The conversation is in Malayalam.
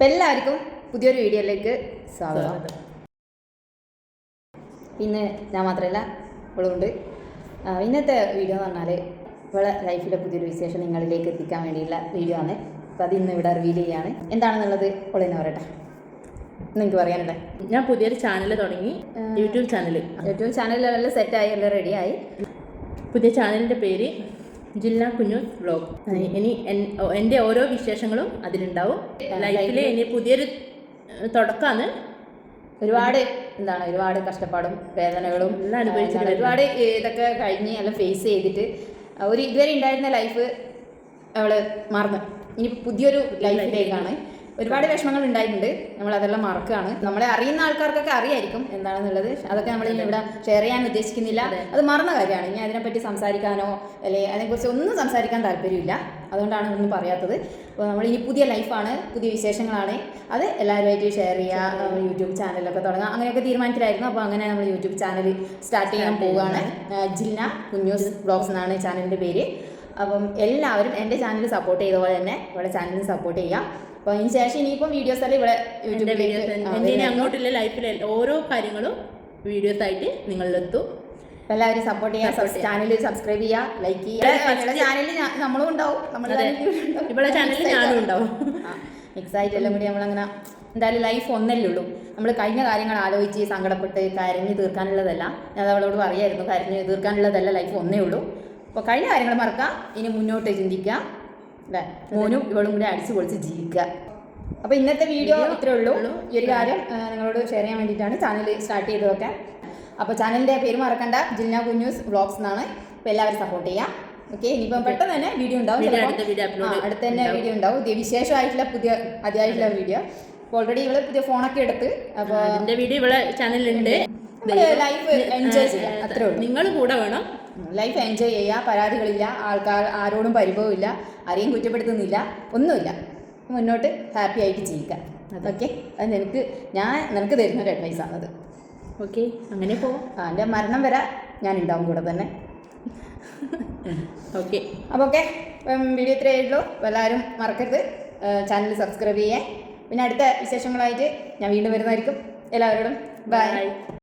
അപ്പം എല്ലാവർക്കും പുതിയൊരു വീഡിയോയിലേക്ക് സ്വാഗതം. പിന്നെ ഞാൻ മാത്രമല്ല ഇവളുണ്ട്. ഇന്നത്തെ വീഡിയോ എന്ന് പറഞ്ഞാൽ ഇവളെ ലൈഫിലെ പുതിയൊരു വിശേഷം നിങ്ങളിലേക്ക് എത്തിക്കാൻ വേണ്ടിയുള്ള വീഡിയോ ആണ്. അപ്പം അത് ഇന്ന് ഇവിടെ റിവീൽ ചെയ്യാണ്. എന്താണെന്നുള്ളത് ഇവളെന്നെ പറയട്ടെ. നിങ്ങൾക്ക് പറയാനല്ലേ ഞാൻ പുതിയൊരു ചാനൽ തുടങ്ങി. യൂട്യൂബ് ചാനൽ യൂട്യൂബ് ചാനലെല്ലാം സെറ്റായി എല്ലാം റെഡിയായി പുതിയ ചാനലിന്റെ പേര് ജില്ല കുഞ്ഞു വ്ളോഗ് ഇനി എന്റെ ഓരോ വിശേഷങ്ങളും അതിലുണ്ടാവും. ലൈഫിൽ ഇനി പുതിയൊരു തുടക്കമാണ്. ഒരുപാട് എന്താണ് ഒരുപാട് കഷ്ടപ്പാടും വേദനകളും എല്ലാം അനുഭവിച്ചിട്ടുണ്ട് ഒരുപാട് ഇതൊക്കെ കഴിഞ്ഞ് എല്ലാം ഫേസ് ചെയ്തിട്ട് ഒരു ഇതുവരെ ഉണ്ടായിരുന്ന ലൈഫ് അവൾ മറന്നു. ഇനി പുതിയൊരു ലൈഫിലേക്കാണ് ഒരുപാട് വിഷമങ്ങൾ ഉണ്ടായിട്ടുണ്ട്. നമ്മൾ അതെല്ലാം മറക്കുകയാണ്. നമ്മളെ അറിയുന്ന ആൾക്കാർക്കൊക്കെ അറിയായിരിക്കും എന്താണെന്നുള്ളത്. അതൊക്കെ നമ്മൾ ഇവിടെ ഷെയർ ചെയ്യാൻ ഉദ്ദേശിക്കുന്നില്ല. അത്. മറന്ന കാര്യമാണ്. ഇനി അതിനെപ്പറ്റി സംസാരിക്കാനോ അല്ലെങ്കിൽ അതിനെക്കുറിച്ച് ഒന്നും സംസാരിക്കാൻ താല്പര്യമില്ല. അതുകൊണ്ടാണ് ഒന്നും പറയാത്തത്. അപ്പോൾ നമ്മൾ ഇനി പുതിയ ലൈഫാണ് പുതിയ വിശേഷങ്ങളാണ്. അത് എല്ലാവരുമായിട്ട് ഷെയർ ചെയ്യുക. യൂട്യൂബ് ചാനലൊക്കെ തുടങ്ങാം. അങ്ങനെയൊക്കെ തീരുമാനിച്ചിട്ടായിരുന്നു. അപ്പോൾ അങ്ങനെ നമ്മൾ യൂട്യൂബ് ചാനൽ സ്റ്റാർട്ട് ചെയ്യാൻ പോവുകയാണ്. ജില്ല ജിന്ന കുഞ്ഞൂസ് ബ്ലോഗ്സ് എന്നാണ് ചാനലിന്റെ പേര്. അപ്പം എല്ലാവരും എന്റെ ചാനൽ സപ്പോർട്ട് ചെയ്ത പോലെ തന്നെ ഇവിടെ ചാനലിന് സപ്പോർട്ട് ചെയ്യാം. അപ്പോൾ അതിന് ശേഷം ഇനിയിപ്പം വീഡിയോസ് എല്ലാം ഇവിടെ എന്റെ യൂട്യൂബിലേക്ക് വീഡിയോസ് എന്റെ ഇനി അങ്ങോട്ടുള്ള ലൈഫിലെ ഓരോ കാര്യങ്ങളും വീഡിയോസ് ആയിട്ട് നിങ്ങളിലെത്തും. എല്ലാവരും സപ്പോർട്ട് ചെയ്യുക ചാനൽ സബ്സ്ക്രൈബ് ചെയ്യുക ലൈക്ക് ചെയ്യുക. ചാനലിൽ നമ്മളും ഉണ്ടാവും. അതെ. ഇവിടെ ചാനലിൽ ഞാനും ഉണ്ടാവും. മിക്സ് കൂടി നമ്മളങ്ങനെ എന്തായാലും ലൈഫ് ഒന്നല്ലേ ഉള്ളൂ. നമ്മൾ കഴിഞ്ഞ കാര്യങ്ങൾ ആലോചിച്ച് സങ്കടപ്പെട്ട് കരഞ്ഞ് തീർക്കാനുള്ളതല്ല ഞാൻ അവളോട് പറയായിരുന്നു. കരഞ്ഞ് തീർക്കാനുള്ളതല്ല ലൈഫ് ഒന്നേ ഉള്ളൂ. അപ്പോൾ കഴിഞ്ഞ കാര്യങ്ങൾ മറക്കാം ഇനി മുന്നോട്ട് ചിന്തിക്കാം അല്ലേ മോനും ഇവളും കൂടി അടിച്ചു പൊളിച്ച് ജീവിക്കുക. അപ്പോൾ ഇന്നത്തെ വീഡിയോ ഇത്രേ ഉള്ളൂ. ഈ ഒരു കാര്യം നിങ്ങളോട് ഷെയർ ചെയ്യാൻ വേണ്ടിയിട്ടാണ് ചാനൽ സ്റ്റാർട്ട് ചെയ്ത് വെക്കാൻ അപ്പോൾ ചാനലിന്റെ പേര് മറക്കണ്ട. ജിൽന കുഞ്ഞൂസ് വ്ളോഗ്സ് എന്നാണ്. അപ്പോൾ എല്ലാവരും സപ്പോർട്ട് ചെയ്യാം. ഓക്കെ ഇനിയിപ്പം പെട്ടെന്ന് തന്നെ വീഡിയോ ഉണ്ടാവും അടുത്ത തന്നെ വീഡിയോ ഉണ്ടാവും. വിശേഷമായിട്ടുള്ള പുതിയ ആദ്യമായിട്ടുള്ള വീഡിയോ ഓൾറെഡി ഇവൾ പുതിയ ഫോണൊക്കെ എടുത്ത് അപ്പോൾ വീഡിയോ ഇവിടെ ചാനലിലുണ്ട് ലൈഫ് എൻജോയ് ചെയ്യാം. അത്രേ ഉള്ളൂ. നിങ്ങൾ കൂടെ വേണം. ലൈഫ് എൻജോയ് ചെയ്യുക. പരാതികളില്ല. ആൾക്കാർ ആരോടും പരിഭവമില്ല. ആരെയും കുറ്റപ്പെടുത്തുന്നില്ല. ഒന്നുമില്ല. മുന്നോട്ട് ഹാപ്പി ആയിട്ട് ജീവിക്കാം അതൊക്കെ അത് നിനക്ക് ഞാൻ നിനക്ക് തരുന്ന ഒരു അഡ്വൈസ് ആണത്. ഓക്കെ അങ്ങനെ പോവാം. ആ എന്റെ മരണം വരെ ഞാൻ ഉണ്ടാവും കൂടെ തന്നെ. ഓക്കെ അപ്പോൾ ഓക്കെ വീഡിയോ ഇത്രയേ ഉള്ളൂ. എല്ലാവരും മറക്കരുത്. ചാനൽ സബ്സ്ക്രൈബ് ചെയ്യാൻ പിന്നെ അടുത്ത വിശേഷങ്ങളായിട്ട് ഞാൻ വീണ്ടും വരുന്നതായിരിക്കും. എല്ലാവരോടും ബൈ